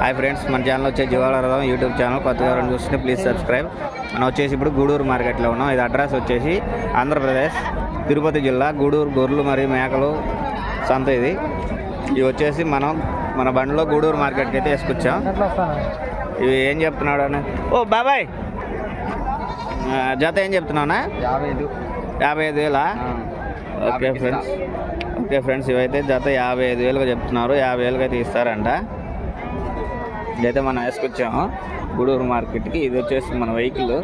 Hi friends మన channel వచ్చే జీవాలరథం YouTube channel కొత్తగా ఎవరైనా చూస్తుంటే ప్లీజ్ సబ్స్క్రైబ్ మనం వచ్చేసి ఇప్పుడు గూడూరు మార్కెట్లో ఉన్నాం. ఇది అడ్రస్ వచ్చేసి ఆంధ్రప్రదేశ్ తిరుపతి జిల్లా గూడూరు గొర్రెలు మరియు మేకలు సంత ఇది. ఇవి వచ్చేసి మనం మన బండిలో గూడూరు మార్కెట్కి అయితే వేసుకొచ్చాం. ఇవి ఏం చెప్తున్నాడు అని ఓ బాబాయ్! జత ఏం చెప్తున్నావునా యాభై ఐదు. యాభై ఐదు వేలా? ఓకే ఫ్రెండ్స్ ఓకే ఫ్రెండ్స్ ఇవైతే జత యాభై ఐదు వేలుగా చెప్తున్నారు. యాభై వేలుగా అయితే ఇస్తారంట ఇదైతే మనం వేసుకొచ్చాము గూడూరు మార్కెట్కి. ఇది వచ్చేసి మన వెహికల్.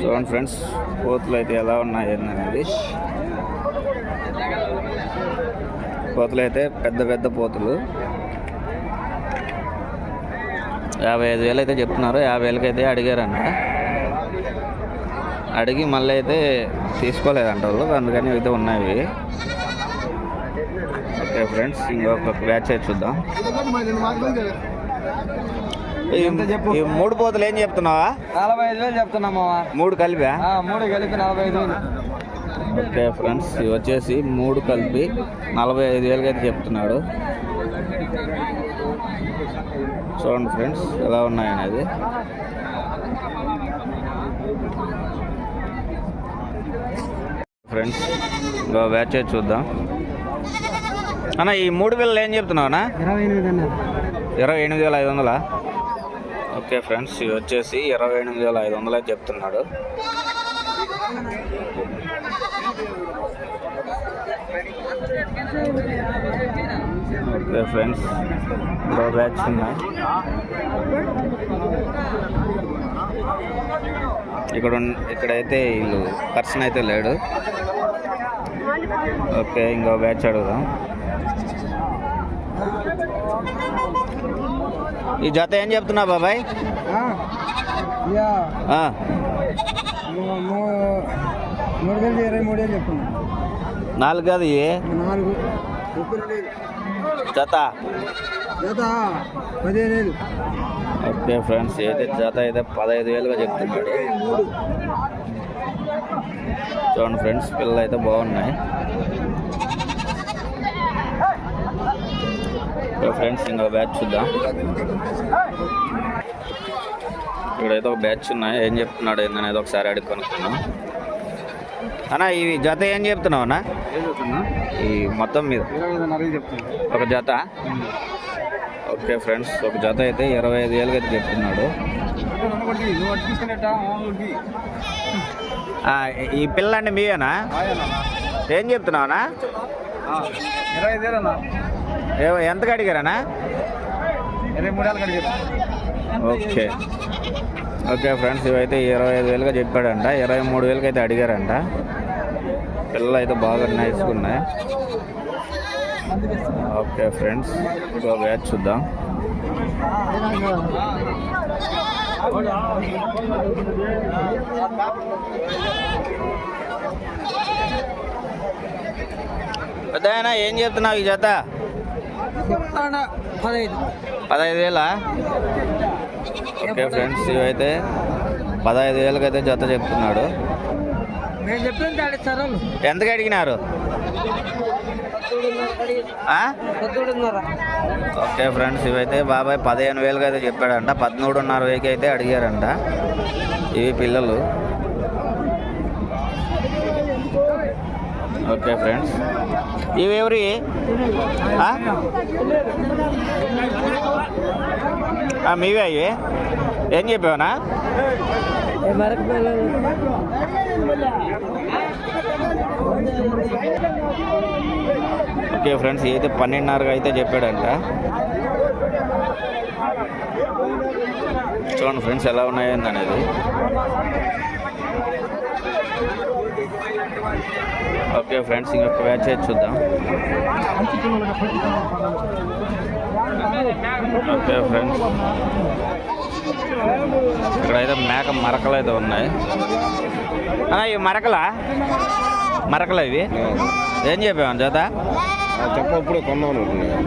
చూడండి ఫ్రెండ్స్ కోతులు అయితే ఎలా ఉన్నాయి అనేది. కోతులు అయితే పెద్ద పెద్ద పోతులు యాభై ఐదు వేలు అయితే చెప్తున్నారు. యాభై వేలకైతే అయితే అడిగారంట. అడిగి మళ్ళీ అయితే తీసుకోలేదంట వాళ్ళు అందుకని అయితే ఉన్నాయి ఓకే ఫ్రెండ్స్ ఇంకొక బ్యాచ్ అయితే చూద్దాం. ఈ- మూడు పోతులు ఏం చెప్తున్నావా? నలభై ఐదు వేలు చెప్తున్నా మావా. మూడు కలిపా? మూడు కలిపి నలభై ఐదు వేలు. ఓకే ఫ్రెండ్స్ ఇవి వచ్చేసి మూడు కలిపి నలభై ఐదు వేలకి అయితే చెప్తున్నాడు. చూడండి ఫ్రెండ్స్ ఎలా ఉన్నాయనేది ఫ్రెండ్స్ ఇంకో బ్యాచ్ అయితే చూద్దాం. అన్న ఈ మూడు వేలు ఏం చెప్తున్నావునా ఇరవై ఎనిమిది అన్నారు ఇరవై ఎనిమిది వేల ఐదు వందలా? ఓకే ఫ్రెండ్స్ ఇవి వచ్చేసి ఇరవై ఎనిమిది వేల ఐదు వందలు చెప్తున్నాడు. ఓకే ఫ్రెండ్స్ బ్యాచ్ ఉన్నాయి ఇక్కడ ఇక్కడైతే వీళ్ళు పర్సన్ అయితే లేడు. ఓకే ఇంకో బ్యాచ్ అడుగుదాం. ఈ జత ఏం చెప్తున్నా బాబాయ్? నాలుగు కాదు ఇవి నాలుగు. జత. జత పదిహేను వేలు ఓకే ఫ్రెండ్స్ అయితే జత అయితే పదహైదు వేలుగా చెప్తున్నాడు. చూడండి ఫ్రెండ్స్ పిల్లలు అయితే బాగున్నాయి. ఫ్రెండ్స్ ఇంకో బ్యాచ్ చూద్దాం. ఇక్కడైతే ఒక బ్యాచ్ ఉన్నాయి. ఏం చెప్తున్నాడు ఏందనేది ఒకసారి అడిగి కొనుక్కున్నాం అన్న ఈ జత ఏం చెప్తున్నావు అన్న? ఈ మొత్తం మీద. ఒక జత? ఓకే ఫ్రెండ్స్ ఒక జత అయితే ఇరవై ఐదు వేలుగా అయితే చెప్తున్నాడు. ఈ పిల్ల అంటే మీవేనా ఏం చెప్తున్నావునా ఇరవై ఐదు ఏ- ఎంతకు అడిగారనా ఇరవై మూడు ఓకే. ఓకే ఫ్రెండ్స్ ఇవైతే ఇరవై ఐదు వేలుగా చెప్పాడంట. ఇరవై మూడు వేలకి అయితే అడిగారంట. పిల్లలు అయితే బాగా నైస్గా ఉన్నాయి. ఓకే ఫ్రెండ్స్ ఇంకో బ్యాచ్ చూద్దాం. పెద్దాయన ఏం చెప్తున్నావు ఈ జత? పదహైదు వేలా? ఓకే ఫ్రెండ్స్ ఇవైతే పదహైదు వేలకైతే జత చెప్తున్నాడు. నేను చెప్పిన ఎంతకు అడిగినారు? ఓకే ఫ్రెండ్స్ ఇవైతే బాబాయ్ పదిహేను వేలుగా అయితే చెప్పాడంట. పదమూడున్నర వేలకి అయితే అడిగారంట. ఇవి పిల్లలు. Okay friends. ఇవి ఎవరి? మీవే అవి ఏం చెప్పావనా? ఓకే ఫ్రెండ్స్ అయితే పన్నెండున్నరగా అయితే చెప్పాడంట. చూడండి ఫ్రెండ్స్ ఎలా ఉన్నాయండి అనేది ఓకే ఫ్రెండ్స్ ఇంకొక బ్యాచ్ చూద్దాం. Okay friends. ఇక్కడైతే మేక మరకలు అయితే ఉన్నాయి. ఇవి మరకలా? మరకలా ఇవి? ఏం చెప్పాము జత చెప్పప్పుడు కొన్నాను.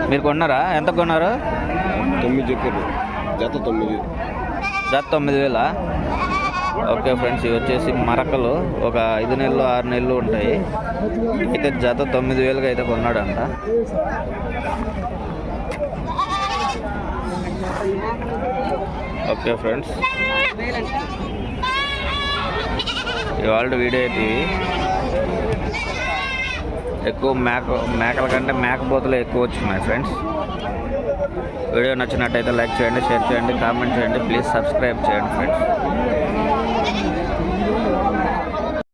మీరు కొన్నారా? ఎంత కొన్నారు? తొమ్మిది చెప్పారు. జత తొమ్మిది. జత తొమ్మిది వేల? ఓకే ఫ్రెండ్స్ ఇవి వచ్చేసి మరకలు. ఒక ఐదు నెలలు ఆరు నెలలు ఉంటాయి. అయితే జత తొమ్మిది వేలుగా అయితే కొన్నాడంట. Okay friends. ఇవాళ వీడియో అయితే ఎక్కువ మేక మేకల కంటే మేకపోతలు ఎక్కువ వచ్చినాయి ఫ్రెండ్స్. వీడియో నచ్చినట్టయితే లైక్ చేయండి షేర్ చేయండి కామెంట్ చేయండి ప్లీజ్ సబ్స్క్రైబ్ చేయండి ఫ్రెండ్స్.